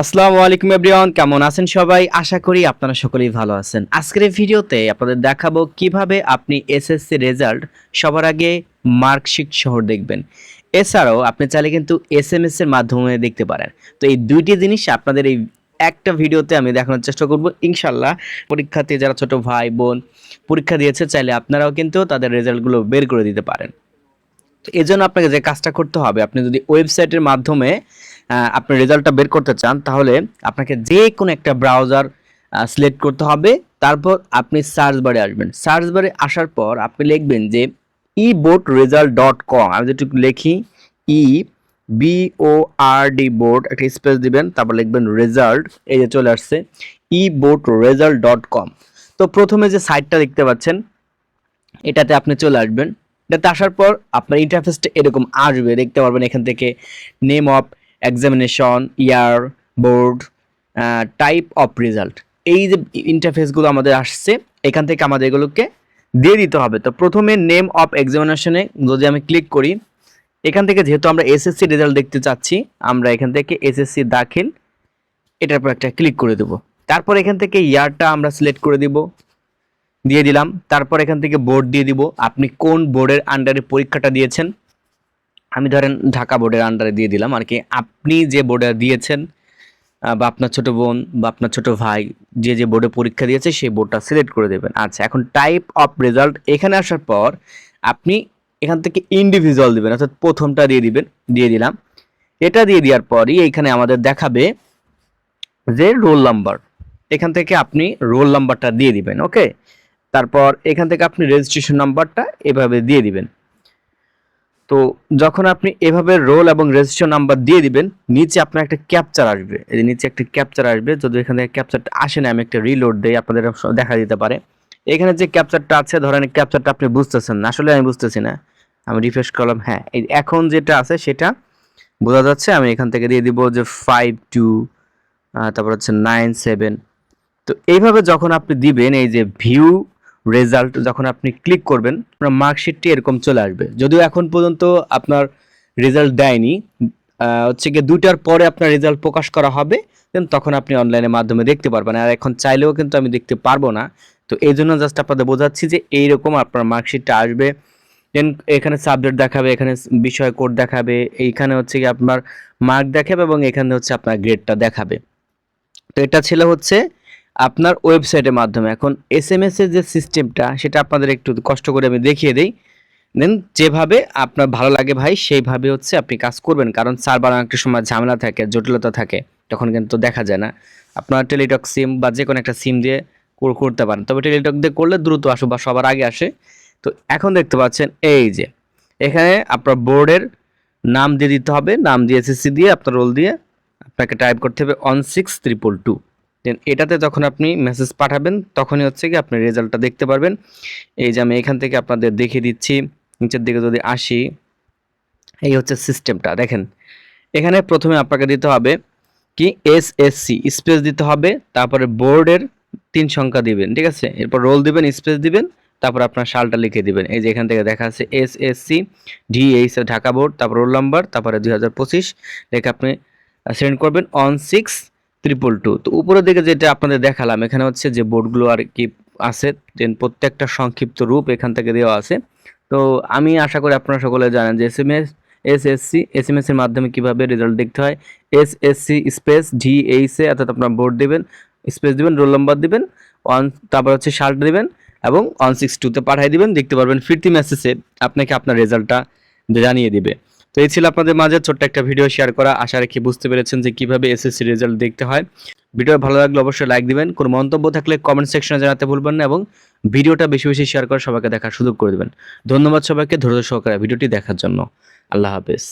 আসসালামু আলাইকুম এভরিওয়ান, কেমন আছেন সবাই? আশা করি আপনারা সকলেই ভালো আছেন। আজকের ভিডিওতে আপনাদের দেখাবো কীভাবে আপনি এসএসসি রেজাল্ট সবার আগে মার্কশিট সহ দেখবেন। এছাড়াও আপনি চাইলে কিন্তু এসএমএস এর মাধ্যমে দেখতে পারেন। তো এই দুইটি জিনিস আপনাদের এই একটা ভিডিওতে আমি দেখানোর চেষ্টা করব। ইনশাল্লাহ পরীক্ষাতে যারা ছোট ভাই, বোন পরীক্ষা দিয়েছে, চাইলে আপনারাও কিন্তু তাদের রেজাল্টগুলো বের করে দিতে পারেন। তো এই জন্য আপনাকে যে কাজটা করতে হবে, আপনি যদি ওয়েবসাইটের মাধ্যমে আপনি রেজাল্টটা বের করতে চান, তাহলে আপনাকে যে কোনো একটা ব্রাউজার সিলেক্ট করতে হবে। তারপর আপনি সার্চ বারে আসবেন। সার্চ বারে আসার পর আপনি লিখবেন যে E board result dot com আমি একটু লিখি E B O R D board একটা স্পেস দিবেন, তারপর লিখবেন রেজাল্ট এই যে চলে আসছে E board result dot com তো প্রথমে যে সাইটটা দেখতে পাচ্ছেন, এটাতে আপনি চলে আসবেন। এটাতে আসার পর আপনার ইন্টারফেসটা এরকম আসবে। দেখতে পারবেন এখান থেকে name of examination year board type of result এই যে ইন্টারফেসগুলো আমাদের আসছে, এখান থেকে আমাদের এগুলোকে দিয়ে দিতে হবে। তো প্রথমে নেম অফ এক্সামিনেশনে যদি আমি ক্লিক করি, এখান থেকে যেহেতু আমরা এসএসসি রেজাল্ট দেখতে চাচ্ছি, আমরা এখান থেকে এসএসসি দাখিল, এটার উপর একটা ক্লিক করে দেবো। তারপর এখান থেকে ইয়ারটা আমরা সিলেক্ট করে দিব। দিয়ে দিলাম। তারপর এখান থেকে বোর্ড দিয়ে দিব। আপনি কোন বোর্ডের আন্ডারে পরীক্ষাটা দিয়েছেন? আমি ধরেন ঢাকা বোর্ডের আন্ডারে দিয়ে দিলাম। আর কি আপনি যে বোর্ডে দিয়েছেন বা আপনার ছোট বোন বা আপনার ছোট ভাই যে যে বোর্ডে পরীক্ষা দিয়েছে, সেই বোর্ডটা সিলেক্ট করে দেবেন। আচ্ছা এখন টাইপ অফ রেজাল্ট এখানে আসার পর আপনি এখান থেকে ইন্ডিভিজুয়াল দিবেন, অর্থাৎ প্রথমটা দিয়ে দিবেন, দিয়ে দিলাম। এটা দিয়ে দেওয়ার পরই এখানে আমাদের দেখাবে যে রোল নাম্বার এখান থেকে আপনি রোল নাম্বারটা দিয়ে দিবেন ওকে তারপর এখান থেকে আপনি রেজিস্ট্রেশন নাম্বারটা এভাবে দিয়ে দিবেন। তো যখন আপনি এভাবে রোল এবং রেজিস্ট্রেশন নাম্বার দিয়ে দিবেন, নিচে আপনার একটা ক্যাপচার আসবে। এই যে নিচে একটা ক্যাপচার আসবে, যদি এখান থেকে ক্যাপচারটা আসে না, আমি একটা রিলোড দেই, আপনাদের দেখা দিতে পারে। এখানে যে ক্যাপচারটা আছে, ধরেন ক্যাপচারটা আপনি বুঝতেছেন না, আসলে আমি বুঝতেছি না। আমি রিফ্রেশ করলাম হ্যাঁ এই এখন যেটা আছে, সেটা বোঝা যাচ্ছে, আমি এখান থেকে দিয়ে দিব যে ফাইভ টু তারপর হচ্ছে নাইন সেভেন তো এইভাবে যখন আপনি দিবেন, এই যে ভিউ রেজাল্ট যখন আপনি ক্লিক করবেন, আপনার মার্কশিটটি এরকম চলে আসবে। যদিও এখন পর্যন্ত আপনার রেজাল্ট দেয়নি হচ্ছে গিয়ে দুইটার পরে আপনার রেজাল্ট প্রকাশ করা হবে দেন তখন আপনি অনলাইনের মাধ্যমে দেখতে পারবেন। আর এখন চাইলেও কিন্তু আমি দেখতে পারব না। তো এই জন্য জাস্ট আপনাদের বোঝাচ্ছি যে এইরকম আপনার মার্কশিটটা আসবে। দেন এখানে সাবজেক্ট দেখাবে, এখানে বিষয় কোড দেখাবে, এইখানে হচ্ছে কি আপনার মার্ক দেখাবে এবং এখানে হচ্ছে আপনার গ্রেডটা দেখাবে। তো এটা ছিল হচ্ছে আপনার ওয়েবসাইটের মাধ্যমে। এখন এস এম এস এর যে সিস্টেমটা, সেটা আপনাদের একটু কষ্ট করে আমি দেখিয়ে দিই। দেন যেভাবে আপনার ভালো লাগে ভাই, সেইভাবে হচ্ছে আপনি কাজ করবেন। কারণ সার্ভার একটা সময় ঝামেলা থাকে, জটিলতা থাকে, তখন কিন্তু দেখা যায় না। আপনার টেলিটক সিম বা যে কোনো একটা সিম দিয়ে করতে পারেন। তবে টেলিটক দিয়ে করলে দ্রুত আসো বা সবার আগে আসে। তো এখন দেখতে পাচ্ছেন, এই যে, এখানে আপনার বোর্ডের নাম দিয়ে দিতে হবে। নাম দিয়ে এসএসসি দিয়ে, আপনার রোল দিয়ে আপনাকে টাইপ করতে হবে on six triple two then এটাতে যখন আপনি মেসেজ পাঠাবেন, তখনই হচ্ছে কি আপনি রেজাল্টটা দেখতে পারবেন। এই যে আমি এখান থেকে আপনাদের দেখিয়ে দিচ্ছি, নিচের দিকে যদি আসি, এই হচ্ছে সিস্টেমটা দেখেন, এখানে প্রথমে আপনাকে দিতে হবে কি? এস এস সি স্পেস দিতে হবে, তারপরে বোর্ডের তিন সংখ্যা দিবেন, ঠিক আছে? এরপর রোল দিবেন স্পেস দিবেন, তারপর আপনার সালটা লিখে দিবেন। এই যে এখান থেকে দেখা আছে S S C D H Dhaka board তারপর রোল নাম্বার তারপরে দুই হাজার পঁচিশ, লিখে আপনি সেন্ড করবেন। অন সিক্স ট্রিপল টু তো উপরের দিকে যেটা আপনাদের দেখালাম, এখানে হচ্ছে যে বোর্ডগুলো আর কি আছে প্রত্যেকটা সংক্ষিপ্ত রূপ এখান থেকে দেওয়া আছে। তো আমি আশা করি আপনারা সকলে জানেন যে S M S S S C S M S এর মাধ্যমে কীভাবে রেজাল্ট দেখতে হয়। S S C space D H A অর্থাৎ আপনার বোর্ড দেবেন স্পেস দিবেন রোল নাম্বার দিবেন অন তারপর হচ্ছে শার্ট দিবেন এবং অন সিক্স টুতে পাঠিয়ে দিবেন। দেখতে পারবেন ফিরতি মেসেজে আপনাকে আপনার রেজাল্টটা জানিয়ে দিবে। তো এই ছিল আপনাদের মাঝে ছোট্ট একটা ভিডিও শেয়ার করা। আশা রাখি বুঝতে পেরেছেন যে কীভাবে এসএসসি রেজাল্ট দেখতে হয়। ভিডিও ভালো লাগলে অবশ্যই লাইক দিবেন। কোনো মন্তব্য থাকলে কমেন্ট সেকশনে জানাতে ভুলবেন না এবং ভিডিওটা বেশি বেশি শেয়ার করে সবাইকে দেখার সুযোগ করে দেবেন। ধন্যবাদ সবাইকে ধৈর্য সহকারে ভিডিওটি দেখার জন্য। আল্লাহ হাফেজ।